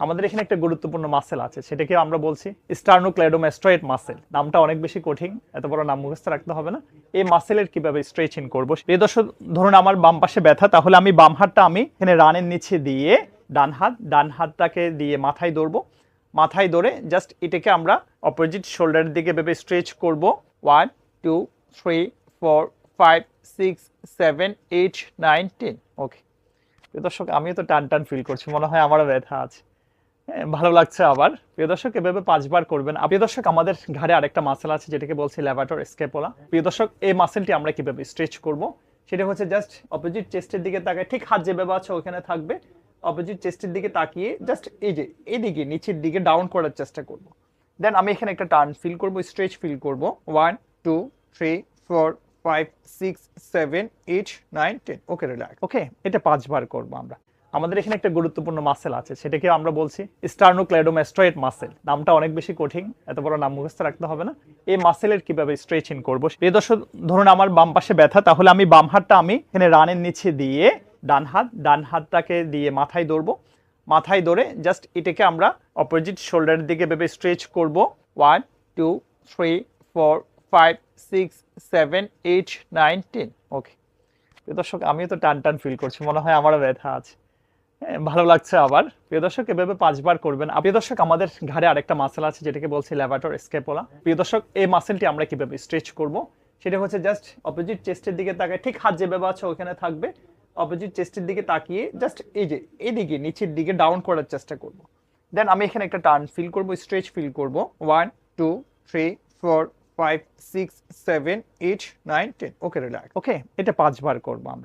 আমাদের এখানে একটা গুরুত্বপূর্ণ মাসেল আছে, সেটাকে আমরা বলছি স্টার্নোক্লেডোমেস্ট্রয়েড মাসেল নামটা অনেক বেশি কঠিন, এত বড় নাম মুখস্থ রাখতে হবে না। এই মাসেলের কীভাবে স্ট্রেচিং করব? এই দর্শক, ধরুন আমার বাম পাশে ব্যথা, তাহলে আমি বাম হাতটা আমি এখানে রানের নিচে দিয়ে ডান হাত, ডান হাতটাকে দিয়ে মাথায় ধরবো। মাথায় ধরে জাস্ট এটাকে আমরা অপোজিট শোল্ডারের দিকে ভেবে স্ট্রেচ করব। One two three four five six seven eight nine ten okay দর্শক, আমিও তো টান টান ফিল করছি, মনে হয় আমারও ব্যথা আছে। ভালো লাগছে আবার। প্রিয় দর্শক, এভাবে পাঁচবার করবেন। প্রিয় দর্শক, আমাদের ঘাড়ে আরেকটা মাসেল আছে, যেটাকে বলছি ল্যাভাটর স্কেপোলা। প্রিয় দর্শক, এই মাসেলটি আমরা কীভাবে স্ট্রেচ করব? সেটা হচ্ছে জাস্ট অপোজিট চেস্টের দিকে তাকায়। ঠিক হাত যেভাবে আছে ওখানে থাকবে। অপোজিট চেস্টের দিকে তাকিয়ে জাস্ট এই যে, এদিকে, নিচের দিকে ডাউন করার চেষ্টা করব। দেন আমি এখানে একটা টার্ন ফিল করব স্ট্রেচ ফিল করব। One two three four five six seven eight nine ten okay relax okay এটা পাঁচবার করব আমরা। আমাদের এখানে একটা গুরুত্বপূর্ণ মাসেল আছে সেটাকে আমরা বলছি স্টার্নোক্লেডোমেস্ট্রয়েড মাসেল নামটা অনেক বেশি কঠিন, এত বড় নাম মুখস্থ রাখতে হবে না। এই মাসেলের কীভাবে স্ট্রেচিং করব? এই দর্শক, ধরুন আমার বাম পাশে ব্যথা, তাহলে আমি বাম হাতটা আমি এখানে রানের নিচে দিয়ে ডান হাত, ডান হাতটাকে দিয়ে মাথায় ধরবো। মাথায় ধরে জাস্ট এটাকে আমরা অপোজিট শোল্ডারের দিকে ভেবে স্ট্রেচ করব। One two three four five six seven eight nine ten okay প্রিয় দর্শক, আমিও তো টান টান ফিল করছি, মনে হয় আমারও ব্যথা আছে। ভালো লাগছে আবার। প্রিয় দর্শক, এভাবে পাঁচবার করবেন। প্রিয় দর্শক, আমাদের ঘাড়ে আরেকটা মাসেল আছে, যেটাকে বলছি ল্যাভাটর স্কেপোলা প্রিয় দর্শক, এই মাসেলটি আমরা কীভাবে স্ট্রেচ করব? সেটা হচ্ছে জাস্ট অপোজিট চেস্টের দিকে তাকায়। ঠিক হাত যেভাবে আছে, ওখানে থাকবে। অপোজিট চেস্টের দিকে তাকিয়ে জাস্ট এই যে এদিকে নিচের দিকে ডাউন করার চেষ্টা করব। দেন আমি এখানে একটা টার্ন ফিল করব স্ট্রেচ ফিল করব। One two three four five six seven eight nine ten okay relax okay এটা পাঁচবার করব আমরা।